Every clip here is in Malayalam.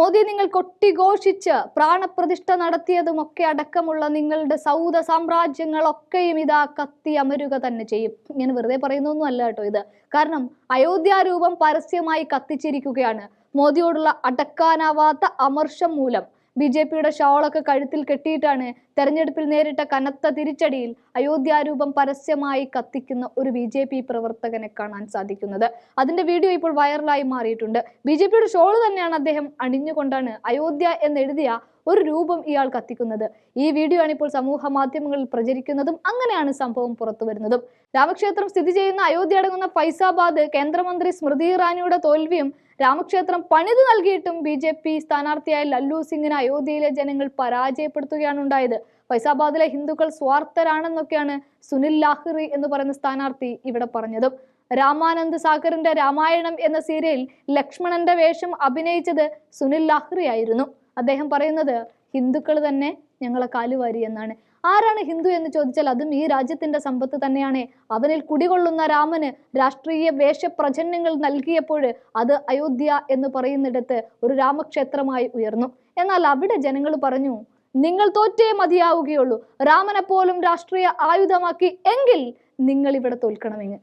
മോദി നിങ്ങൾ കൊട്ടിഘോഷിച്ച് പ്രാണപ്രതിഷ്ഠ നടത്തിയതുമൊക്കെ അടക്കമുള്ള നിങ്ങളുടെ സൗദ സാമ്രാജ്യങ്ങളൊക്കെയും ഇതാ കത്തി അമരുക തന്നെ ചെയ്യും. ഇങ്ങനെ വെറുതെ പറയുന്നൊന്നും അല്ല കേട്ടോ ഇത്. കാരണം അയോധ്യ രൂപം പരസ്യമായി കത്തിച്ചിരിക്കുകയാണ്. മോദിയോടുള്ള അടക്കാനാവാത്ത അമർഷം മൂലം. ബി ജെ പിയുടെ ഷോളൊക്കെ കഴുത്തിൽ കെട്ടിയിട്ടാണ് തെരഞ്ഞെടുപ്പിൽ നേരിട്ട കനത്ത തിരിച്ചടിയിൽ അയോധ്യ രൂപം പരസ്യമായി കത്തിക്കുന്ന ഒരു ബി ജെ പി പ്രവർത്തകനെ കാണാൻ സാധിക്കുന്നത്. അതിന്റെ വീഡിയോ ഇപ്പോൾ വൈറലായി മാറിയിട്ടുണ്ട്. ബി ജെ പിയുടെ ഷോൾ തന്നെയാണ് അദ്ദേഹം അണിഞ്ഞുകൊണ്ടാണ് അയോധ്യ എന്നെഴുതിയ ഒരു രൂപം ഇയാൾ കത്തിക്കുന്നത്. ഈ വീഡിയോ ആണ് ഇപ്പോൾ സമൂഹ മാധ്യമങ്ങളിൽ പ്രചരിക്കുന്നതും അങ്ങനെയാണ് സംഭവം പുറത്തു വരുന്നതും. രാമക്ഷേത്രം സ്ഥിതി ചെയ്യുന്ന അയോധ്യ അടങ്ങുന്ന ഫൈസാബാദ് കേന്ദ്രമന്ത്രി സ്മൃതി ഇറാനിയുടെ തോൽവിയും രാമക്ഷേത്രം പണിത് നൽകിയിട്ടും ബി ജെ പി സ്ഥാനാർത്ഥിയായ ലല്ലു സിംഗിനെ അയോധ്യയിലെ ജനങ്ങൾ പരാജയപ്പെടുത്തുകയാണ് ഉണ്ടായത്. ഫൈസാബാദിലെ ഹിന്ദുക്കൾ സ്വാർത്ഥരാണെന്നൊക്കെയാണ് സുനിൽ ലാഹിറി എന്ന് പറയുന്ന സ്ഥാനാർത്ഥി ഇവിടെ പറഞ്ഞതും. രാമാനന്ദ് സാഗറിന്റെ രാമായണം എന്ന സീരിയൽ ലക്ഷ്മണന്റെ വേഷം അഭിനയിച്ചത് സുനിൽ ലാഹ്രി ആയിരുന്നു. അദ്ദേഹം പറയുന്നത് ഹിന്ദുക്കൾ തന്നെ ഞങ്ങളെ കാലുവാരി എന്നാണ്. ആരാണ് ഹിന്ദു എന്ന് ചോദിച്ചാൽ അതും ഈ രാജ്യത്തിന്റെ സമ്പത്ത് തന്നെയാണ്. അവനിൽ കുടികൊള്ളുന്ന രാമന് രാഷ്ട്രീയ വേഷപ്രചന്നങ്ങൾ നൽകിയപ്പോൾ അത് അയോധ്യ എന്ന് പറയുന്നിടത്ത് ഒരു രാമക്ഷേത്രമായി ഉയർന്നു. എന്നാൽ അവിടെ ജനങ്ങൾ പറഞ്ഞു നിങ്ങൾ തോറ്റേ മതിയാവുകയുള്ളൂ. രാമനെ പോലും രാഷ്ട്രീയ ആയുധമാക്കി എങ്കിൽ നിങ്ങൾ ഇവിടെ തോൽക്കണമെന്ന്.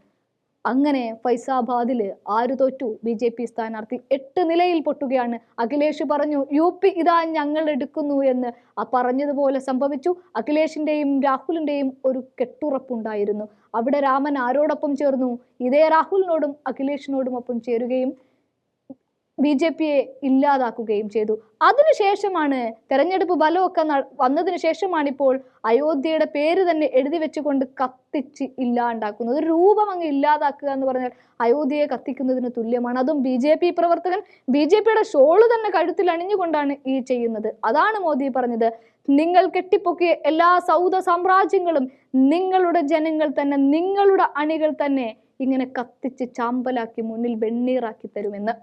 അങ്ങനെ ഫൈസാബാദിൽ ആര് തോറ്റു? ബി ജെ പി സ്ഥാനാർത്ഥി എട്ട് നിലയിൽ പൊട്ടുകയാണ്. അഖിലേഷ് പറഞ്ഞു യു പി ഇതാ ഞങ്ങൾ എടുക്കുന്നു എന്ന് ആ പറഞ്ഞതുപോലെ സംഭവിച്ചു. അഖിലേഷിന്റെയും രാഹുലിന്റെയും ഒരു കെട്ടുറപ്പുണ്ടായിരുന്നു. അവിടെ രാമൻ ആരോടൊപ്പം ചേർന്നു? ഇതേ രാഹുലിനോടും അഖിലേഷിനോടും ഒപ്പം ചേരുകയും ബി ജെ പിയെ ഇല്ലാതാക്കുകയും ചെയ്തു. അതിനുശേഷമാണ് തെരഞ്ഞെടുപ്പ് ബലമൊക്കെ വന്നതിന് ശേഷമാണ് ഇപ്പോൾ അയോധ്യയുടെ പേര് തന്നെ എഴുതി വെച്ചുകൊണ്ട് കത്തിച്ച് ഇല്ലാണ്ടാക്കുന്നത്. ഒരു രൂപം അങ്ങ് ഇല്ലാതാക്കുക എന്ന് പറഞ്ഞാൽ അയോധ്യയെ കത്തിക്കുന്നതിന് തുല്യമാണ്. അതും ബി ജെ പി പ്രവർത്തകൻ ബി ജെ പിയുടെ ഷോൾ തന്നെ കഴുത്തിൽ അണിഞ്ഞുകൊണ്ടാണ് ഈ ചെയ്യുന്നത്. അതാണ് മോദി പറഞ്ഞത്. നിങ്ങൾ കെട്ടിപ്പൊക്കിയ എല്ലാ സൗദ സാമ്രാജ്യങ്ങളും നിങ്ങളുടെ ജനങ്ങൾ തന്നെ നിങ്ങളുടെ അണികൾ തന്നെ ഇങ്ങനെ കത്തിച്ച് ചാമ്പലാക്കി മുന്നിൽ വെണ്ണീറാക്കി തരുമെന്ന്.